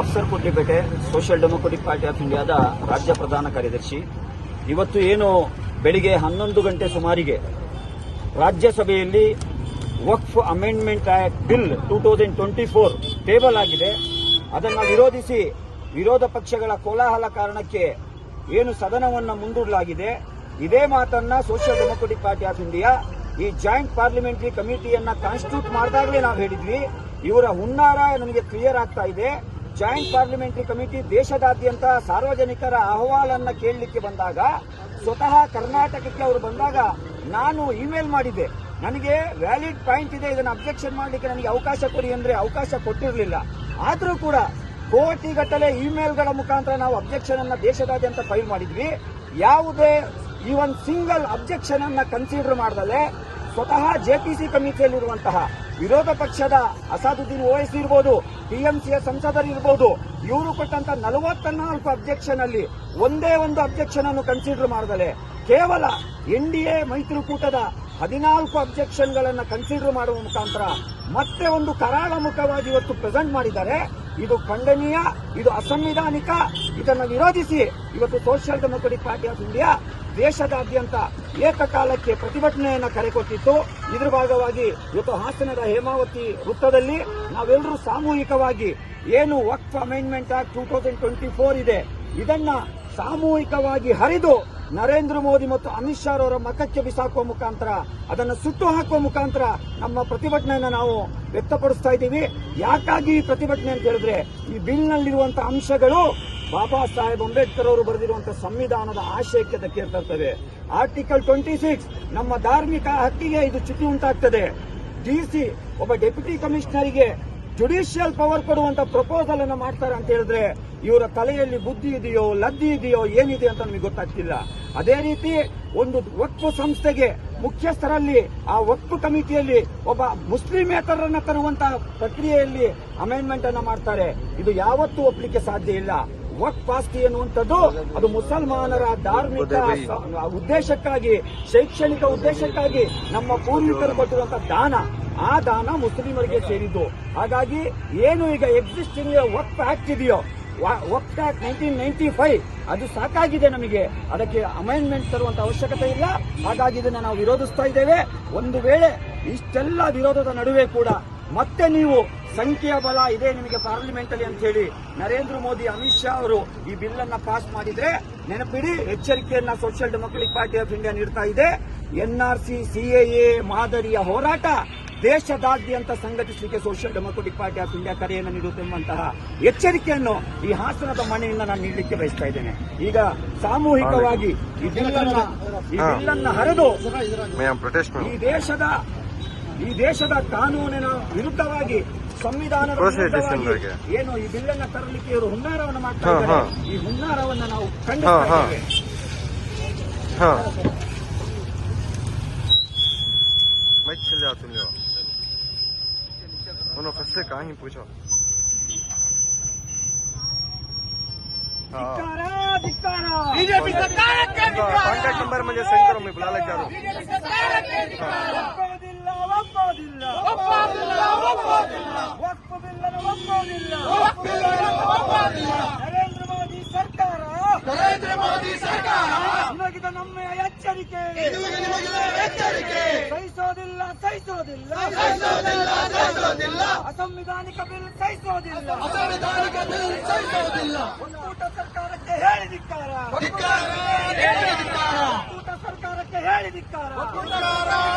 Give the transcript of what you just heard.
Afsar Kudlipete Social Democratic Party of ಇಂಡಿಯಾದ ರಾಜ್ಯ ಪ್ರಧಾನ ಕಾರ್ಯದರ್ಶಿ. ಇವತ್ತು ಏನು ಬೆಳಿಗ್ಗೆ ಹನ್ನೊಂದು ಗಂಟೆ ಸುಮಾರಿಗೆ ರಾಜ್ಯಸಭೆಯಲ್ಲಿ Waqf Amendment Act bill two thousand twenty four table ಆಗಿದೆ. ಅದನ್ನು ವಿರೋಧಿಸಿ ವಿರೋಧ ಪಕ್ಷಗಳ ಕೋಲಾಹಲ ಕಾರಣಕ್ಕೆ ಏನು ಸದನವನ್ನು ಮುಂದೂಡಲಾಗಿದೆ. ಇದೇ ಮಾತನ್ನ Social Democratic Party of India ಈ ಜಾಯಿಂಟ್ ಪಾರ್ಲಿಮೆಂಟರಿ ಕಮಿಟಿಯನ್ನ ಕಾನ್ಸ್ಟಿಟ್ಯೂಟ್ ಮಾಡಿದಾಗಲೇ ನಾವು ಹೇಳಿದ್ವಿ. ಇವರ ಹುನ್ನಾರ ನಮಗೆ ಕ್ಲಿಯರ್ ಆಗ್ತಾ ಇದೆ. ಜಾಯಿಂಟ್ ಪಾರ್ಲಿಮೆಂಟರಿ ಕಮಿಟಿ ದೇಶದಾದ್ಯಂತ ಸಾರ್ವಜನಿಕರ ಅಹವಾಲನ್ನ ಕೇಳಲಿಕ್ಕೆ ಬಂದಾಗ ಸ್ವತಃ ಕರ್ನಾಟಕಕ್ಕೆ ಅವರು ಬಂದಾಗ ನಾನು ಇಮೇಲ್ ಮಾಡಿದ್ದೆ. ನನಗೆ ವ್ಯಾಲಿಡ್ ಪಾಯಿಂಟ್ ಇದೆ, ಇದನ್ನು ಅಬ್ಜೆಕ್ಷನ್ ಮಾಡಲಿಕ್ಕೆ ನನಗೆ ಅವಕಾಶ ಕೊಡಿ ಅಂದ್ರೆ ಅವಕಾಶ ಕೊಟ್ಟಿರಲಿಲ್ಲ. ಆದರೂ ಕೂಡ ಕೋಟಿಗಟ್ಟಲೆ ಇಮೇಲ್ಗಳ ಮುಖಾಂತರ ನಾವು ಅಬ್ಜೆಕ್ಷನ್ ಅನ್ನ ದೇಶದಾದ್ಯಂತ ಫೈಲ್ ಮಾಡಿದ್ವಿ. ಯಾವುದೇ ಈ ಒಂದು ಸಿಂಗಲ್ ಅಬ್ಜೆಕ್ಷನ್ ಅನ್ನ ಕನ್ಸಿಡರ್ ಮಾಡದಲ್ಲೇ ಸ್ವತಃ ಜೆಪಿಸಿ ಕಮಿಟಿಯಲ್ಲಿರುವಂತಹ ವಿರೋಧ ಪಕ್ಷದ ಅಸಾದುದ್ದೀನ್ ಓವೈಸಿ ಇರ್ಬೋದು, ಟಿಎಂಸಿಯ ಸಂಸದರು ಇರ್ಬೋದು, ಇವರು ಕೊಟ್ಟಂತ ನಲವತ್ನಾಲ್ಕು ಅಬ್ಜೆಕ್ಷನ್ ಅಲ್ಲಿ ಒಂದೇ ಒಂದು ಅಬ್ಜೆಕ್ಷನ್ ಅನ್ನು ಕನ್ಸಿಡರ್ ಮಾಡದಲೆ. ಕೇವಲ ಎನ್ ಡಿ ಎ ಮೈತ್ರಿಕೂಟದ ಹದಿನಾಲ್ಕು ಅಬ್ಜೆಕ್ಷನ್ಗಳನ್ನು ಕನ್ಸಿಡರ್ ಮಾಡುವ ಮುಖಾಂತರ ಮತ್ತೆ ಒಂದು ಕರಾಳ ಮುಖವಾಗಿ ಇವತ್ತು ಪ್ರೆಸೆಂಟ್ ಮಾಡಿದ್ದಾರೆ. ಇದು ಖಂಡನೀಯ, ಇದು ಅಸಂವಿಧಾನಿಕ, ಇದನ್ನು ವಿರೋಧಿಸಿ ಇವತ್ತು Social Democratic Party of India ದೇಶದಾದ್ಯಂತ ಏಕಕಾಲಕ್ಕೆ ಪ್ರತಿಭಟನೆಯನ್ನು ಕರೆಕೊಟ್ಟಿತ್ತು. ಇದರ ಭಾಗವಾಗಿ ಇವತ್ತು ಹಾಸನದ ಹೇಮಾವತಿ ವೃತ್ತದಲ್ಲಿ ನಾವೆಲ್ಲರೂ ಸಾಮೂಹಿಕವಾಗಿ ಏನು Waqf Amendment Act two thousand twenty four ಇದೆ, ಇದನ್ನ ಸಾಮೂಹಿಕವಾಗಿ ಹರಿದು ನರೇಂದ್ರ ಮೋದಿ ಮತ್ತು ಅಮಿತ್ ಶಾ ಅವರ ಮತಕ್ಕೆ ಬಿಸಾಕುವ ಮುಖಾಂತರ, ಅದನ್ನು ಸುಟ್ಟು ಹಾಕುವ ಮುಖಾಂತರ ನಮ್ಮ ಪ್ರತಿಭಟನೆಯನ್ನು ನಾವು ವ್ಯಕ್ತಪಡಿಸ್ತಾ ಇದ್ದೀವಿ. ಯಾಕಾಗಿ ಈ ಪ್ರತಿಭಟನೆ ಅಂತ ಹೇಳಿದ್ರೆ, ಈ ಬಿಲ್ನಲ್ಲಿರುವಂತಹ ಅಂಶಗಳು ಬಾಬಾ ಸಾಹೇಬ್ ಅಂಬೇಡ್ಕರ್ ಅವರು ಬರೆದಿರುವಂತಹ ಸಂವಿಧಾನದ ಆಶಯಕ್ಕೆ ಧಕ್ಕೆ ಆರ್ಟಿಕಲ್ ಟ್ವೆಂಟಿ ಸಿಕ್ಸ್, ನಮ್ಮ ಧಾರ್ಮಿಕ ಹಕ್ಕಿಗೆ ಇದು ಚುಟಿ ಉಂಟಾಗ್ತದೆ. ಡಿಸಿ ಒಬ್ಬ ಡೆಪ್ಯೂಟಿ ಕಮಿಷನರಿಗೆ ಜುಡಿಷಿಯಲ್ ಪವರ್ ಕೊಡುವಂತ ಪ್ರಪೋಸಲ್ ಅನ್ನು ಮಾಡ್ತಾರೆ ಅಂತ ಹೇಳಿದ್ರೆ ಇವರ ತಲೆಯಲ್ಲಿ ಬುದ್ಧಿ ಇದೆಯೋ, ಲದ್ದಿ ಇದೆಯೋ, ಏನಿದೆ ಅಂತ ನಮಗೆ ಗೊತ್ತಾಗ್ತಿಲ್ಲ. ಅದೇ ರೀತಿ ಒಂದು ವಕ್ಫ್ ಸಂಸ್ಥೆಗೆ ಮುಖ್ಯಸ್ಥರಲ್ಲಿ ಆ ವಕ್ಫ್ ಕಮಿಟಿಯಲ್ಲಿ ಒಬ್ಬ ಮುಸ್ಲಿಮೇತರನ್ನ ತರುವಂತಹ ಪ್ರಕ್ರಿಯೆಯಲ್ಲಿ ಅಮೆಂಡ್ಮೆಂಟ್ ಅನ್ನು ಮಾಡ್ತಾರೆ. ಇದು ಯಾವತ್ತೂ ಒಪ್ಪಲಿಕ್ಕೆ ಸಾಧ್ಯ ಇಲ್ಲ. ವಕ್ಫ್ ಆಸ್ತಿ ಎನ್ನುವಂಥದ್ದು ಅದು ಮುಸಲ್ಮಾನರ ಧಾರ್ಮಿಕ ಉದ್ದೇಶಕ್ಕಾಗಿ, ಶೈಕ್ಷಣಿಕ ಉದ್ದೇಶಕ್ಕಾಗಿ ನಮ್ಮ ಪೂರ್ವಿಕರು ಕೊಟ್ಟಿರುವಂತಹ ದಾನ. ಆ ದಾನ ಮುಸ್ಲಿಮರಿಗೆ ಸೇರಿದ್ದು. ಹಾಗಾಗಿ ಏನು ಈಗ ಎಕ್ಸಿಸ್ಟಿಂಗ್ ವಕ್ಫ್ ಆಕ್ಟ್ ಇದೆಯೋ Waqf Act nineteen ninety five ಅದು ಸಾಕಾಗಿದೆ ನಮಗೆ. ಅದಕ್ಕೆ ಅಮೆಂಡ್ಮೆಂಟ್ ತರುವಂತ ಅವಶ್ಯಕತೆ ಇಲ್ಲ. ಹಾಗಾಗಿ ಇದನ್ನ ನಾವು ವಿರೋಧಿಸ್ತಾ ಇದ್ದೇವೆ. ಒಂದು ವೇಳೆ ಇಷ್ಟೆಲ್ಲ ವಿರೋಧದ ನಡುವೆ ಕೂಡ ಮತ್ತೆ ನೀವು ಸಂಖ್ಯೆಯ ಬಲ ಇದೆ ನಿಮಗೆ ಪಾರ್ಲಿಮೆಂಟ್ ಅಲ್ಲಿ ಅಂತ ಹೇಳಿ ನರೇಂದ್ರ ಮೋದಿ, ಅಮಿತ್ ಶಾ ಅವರು ಈ ಬಿಲ್ ಅನ್ನ ಪಾಸ್ ಮಾಡಿದ್ರೆ ನೆನಪಿಡಿ, ಎಚ್ಚರಿಕೆಯನ್ನ Social Democratic Party of India ನೀಡ್ತಾ ಇದೆ. ಎನ್ಆರ್ಸಿ ಸಿಎಎ ಮಾದರಿಯ ಹೋರಾಟ ದೇಶದಾದ್ಯಂತ ಸಂಘಟಿಸಲಿಕ್ಕೆ Social Democratic Party of India ಕರೆಯನ್ನು ನೀಡುತ್ತೆಂಬಂತಹ ಎಚ್ಚರಿಕೆಯನ್ನು ಈ ಹಾಸನದ ಮನೆಯಿಂದ ನಾನು ನೀಡಲಿಕ್ಕೆ ಬಯಸ್ತಾ ಇದ್ದೇನೆ. ಈಗ ಸಾಮೂಹಿಕವಾಗಿ ಈ ಹರಿದು ಈ ದೇಶದ ಈ ದೇಶದ ಕಾನೂನಿನ ವಿರುದ್ಧವಾಗಿ ಸಂವಿಧಾನ ಏನು ಈ ಬಿಲ್ಲನ್ನು ತರಲಿಕ್ಕೆ ಇವರು ಹುನ್ನಾರವನ್ನು ಮಾಡ್ತಾ ಇದ್ದಾರೆ. ಈ ಹುನ್ನಾರವನ್ನು ನಾವು ಕಂಡು कहा ही पूछो हाँ ಧಿಕ್ಕಾರ, ಧಿಕ್ಕಾರ. ಬಿಜೆಪಿ ಸರ್ಕಾರಕ್ಕೆ कांटेक्ट नंबर मुझे सेंड करो मैं बुला लेके आ रहा हूँ ಒಪ್ಪೋದಿಲ್ಲ, ಒಪ್ಪೋದಿಲ್ಲ. ಒಪ್ಪೋದಿಲ್ಲ, ಒಪ್ಪೋದಿಲ್ಲ. ವಕ್ಫ್ ಬಿಲ್ ಅನ್ನು ಒಪ್ಪೋದಿಲ್ಲ. ಒಪ್ಪೋದಿಲ್ಲ. ನರೇಂದ್ರ ಮೋದಿ ಸರ್ಕಾರ ನರೇಂದ್ರ ಮೋದಿ ಸರ್ಕಾರ ನಿಮಗಿದ ನಮ್ಮ ಎಚ್ಚರಿಕೆ ಇದು ನಿಮಗೆ ಎಚ್ಚರಿಕೆ ಸಹಿಸೋದಿಲ್ಲ ಅಸಂವಿಧಾನಿಕ ಬಿಲ್ ಸಹಿಸೋದಿಲ್ಲ ಅಸಂವಿಧಾನಿಕ ಬಿಲ್ ಸಹಿಸೋದಿಲ್ಲ ಒಕ್ಕೂಟ ಸರ್ಕಾರಕ್ಕೆ ಹೇಳಿದಿಕ್ಕಾರ ಧಿಕ್ಕಾರ, ಧಿಕ್ಕಾರ. ಒಕ್ಕೂಟ ಸರ್ಕಾರಕ್ಕೆ ಹೇಳಿದಿಕ್ಕಾರ ಜಿಂದಾಬಾದ್